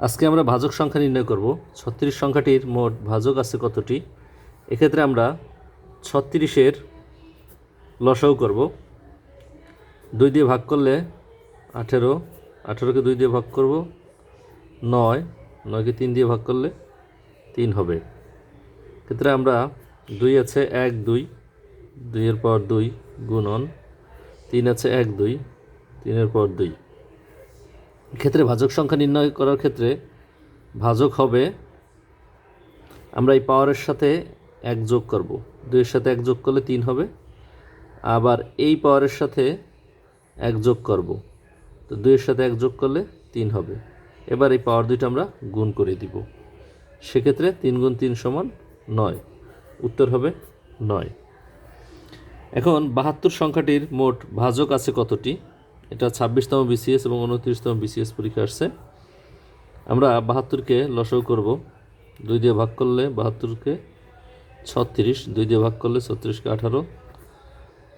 আজকে আমরা ভাজক সংখ্যা নির্ণয় করব। ছত্রিশ সংখ্যাটির মোট ভাজক আছে কতটি? এক্ষেত্রে আমরা ছত্রিশের লসাও করব। দুই দিয়ে ভাগ করলে আঠেরো, আঠেরোকে দুই দিয়ে ভাগ করব, নয়, নয়কে তিন দিয়ে ভাগ করলে তিন হবে। ক্ষেত্রে আমরা দুই আছে এক, দুই, দুইয়ের পর দুই গুণন, তিন আছে এক, দুই, তিনের পর দুই। ক্ষেত্রে ভাজক সংখ্যা নির্ণয় করার ক্ষেত্রে ভাজক হবে, আমরা এই পাওয়ারের সাথে এক যোগ করব। দুইয়ের সাথে এক যোগ করলে তিন হবে। আবার এই পাওয়ারের সাথে এক যোগ করব। তো দুইয়ের সাথে এক যোগ করলে তিন হবে। এবার এই পাওয়ার দুইটা আমরা গুণ করে দিব। সেক্ষেত্রে তিন গুণ তিন সমান নয়। উত্তর হবে নয়। এখন বাহাত্তর সংখ্যাটির মোট ভাজক আছে কতটি? এটা ছাব্বিশতম বিসিএস এবং উনত্রিশতম বিসিএস পরীক্ষা আসছে। আমরা বাহাত্তরকে লসও করব। দুই দিয়ে ভাগ করলে বাহাত্তরকে ছত্রিশ, দুই দিয়ে ভাগ করলে ছত্রিশকে আঠারো,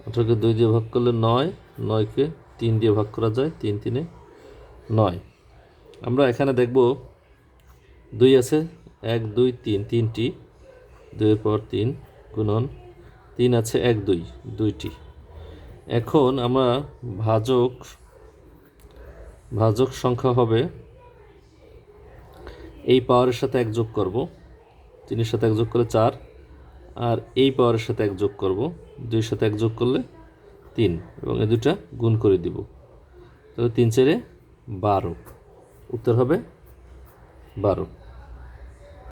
আঠারোকে দুই দিয়ে ভাগ করলে নয়, নয়কে তিন দিয়ে ভাগ করা যায়, তিন তিনে নয়। আমরা এখানে দেখব দুই আছে, এক, দুই, তিন, তিনটি, দুইয়ের পর তিন, গুণন, তিন আছে, এক, দুই, দুইটি। এখন আমরা ভাজক ভাজক সংখ্যা হবে, এই পাওয়ারের সাথে এক যোগ করব, তিনের সাথে এক যোগ করলে চার, আর এই পাওয়ারের সাথে এক যোগ করব, দুইয়ের সাথে এক যোগ করলে তিন, এবং এ দুটা গুণ করে দিব। তাহলে তিন চারে বারো, উত্তর হবে বারো।